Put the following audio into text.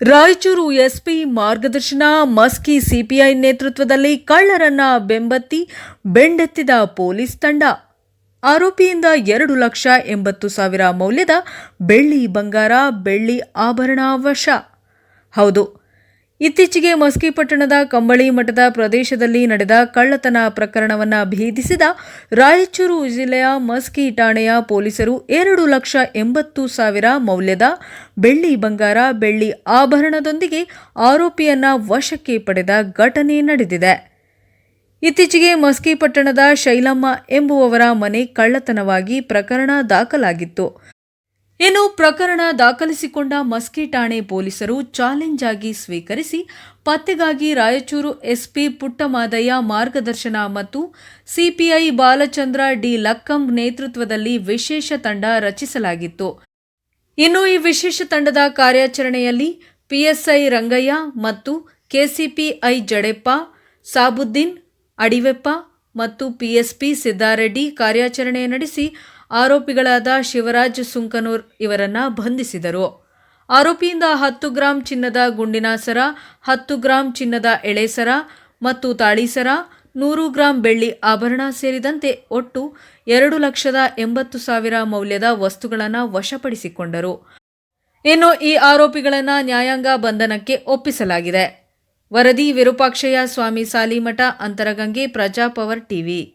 Raichur SP ಮಾರ್ಗದರ್ಶನ, Maski CPI ನೇತೃತ್ವದಲ್ಲಿ ಕಳ್ಳರನ್ನ ಬೆಂಬತ್ತಿ ಬೆಂಡೆತ್ತಿದ police ತಂಡ. ಆರೋಪಿಯಿಂದ ಎರಡು ಲಕ್ಷ ಎಂಬತ್ತು ಸಾವಿರ ಮೌಲ್ಯದ ಬೆಳ್ಳಿ ಬಂಗಾರ, ಬೆಳ್ಳಿ ಆಭರಣ ವಶ. ಹೌದು ಇತ್ತೀಚೆಗೆ ಮಸ್ಕಿ ಪಟ್ಟಣದ ಕಂಬಳಿ ಮಠದ ಪ್ರದೇಶದಲ್ಲಿ ನಡೆದ ಕಳ್ಳತನ ಪ್ರಕರಣವನ್ನು ಭೇದಿಸಿದ ರಾಯಚೂರು ಜಿಲ್ಲೆಯ ಮಸ್ಕಿ ಠಾಣೆಯ ಪೊಲೀಸರು ಎರಡು ಲಕ್ಷ ಎಂಬತ್ತು ಸಾವಿರ ಮೌಲ್ಯದ ಬೆಳ್ಳಿ ಬಂಗಾರ, ಬೆಳ್ಳಿ ಆಭರಣದೊಂದಿಗೆ ಆರೋಪಿಯನ್ನ ವಶಕ್ಕೆ ಪಡೆದ ಘಟನೆ ನಡೆದಿದೆ. ಇತ್ತೀಚೆಗೆ ಮಸ್ಕಿ ಪಟ್ಟಣದ ಶೈಲಮ್ಮ ಎಂಬುವವರ ಮನೆ ಕಳ್ಳತನವಾಗಿ ಪ್ರಕರಣ ದಾಖಲಾಗಿತ್ತು. ಪ್ರಕರಣ ದಾಖಲಿಸಿಕೊಂಡ ಮಸ್ಕಿ ಠಾಣೆ ಪೊಲೀಸರು ಚಾಲೆಂಜ್ ಆಗಿ ಸ್ವೀಕರಿಸಿ, ಪತ್ತೆಗಾಗಿ ರಾಯಚೂರು ಎಸ್ಪಿ ಪುಟ್ಟಮಾದಯ್ಯ ಮಾರ್ಗದರ್ಶನ ಮತ್ತು ಸಿಪಿಐ ಬಾಲಚಂದ್ರ ಡಿ ಲಕ್ಕಂ ನೇತೃತ್ವದಲ್ಲಿ ವಿಶೇಷ ತಂಡ ರಚಿಸಲಾಗಿತ್ತು. ಇನ್ನು ಈ ವಿಶೇಷ ತಂಡದ ಕಾರ್ಯಾಚರಣೆಯಲ್ಲಿ ಪಿಎಸ್ಐ ರಂಗಯ್ಯ ಮತ್ತು ಕೆಸಿಪಿಐ ಜಡೆಪ್ಪ, ಸಾಬುದ್ದೀನ್, ಅಡಿವೆಪ್ಪ ಮತ್ತು ಪಿಎಸ್ಪಿ ಸಿದ್ದಾರೆಡ್ಡಿ ಕಾರ್ಯಾಚರಣೆ ನಡೆಸಿ ಆರೋಪಿಗಳಾದ ಶಿವರಾಜ್ ಸುಂಕನೂರ್ ಇವರನ್ನು ಬಂಧಿಸಿದರು. ಆರೋಪಿಯಿಂದ ಹತ್ತು ಗ್ರಾಂ ಚಿನ್ನದ ಗುಂಡಿನ ಸರ, ಹತ್ತು ಗ್ರಾಂ ಚಿನ್ನದ ಎಳೆಸರ ಮತ್ತು ತಾಳಿಸರ ನೂರು ಗ್ರಾಂ ಬೆಳ್ಳಿ ಆಭರಣ ಸೇರಿದಂತೆ ಒಟ್ಟು ಎರಡು ಲಕ್ಷದ ಎಂಬತ್ತು ಸಾವಿರ ಮೌಲ್ಯದ ವಸ್ತುಗಳನ್ನು ವಶಪಡಿಸಿಕೊಂಡರು. ಇನ್ನು ಈ ಆರೋಪಿಗಳನ್ನು ನ್ಯಾಯಾಂಗ ಬಂಧನಕ್ಕೆ ಒಪ್ಪಿಸಲಾಗಿದೆ. ವರದಿ ವಿರೂಪಾಕ್ಷಯ್ಯ ಸ್ವಾಮಿ ಸಾಲಿಮಠ, ಅಂತರಗಂಗೆ ಪ್ರಜಾಪವರ್ ಟಿವಿ.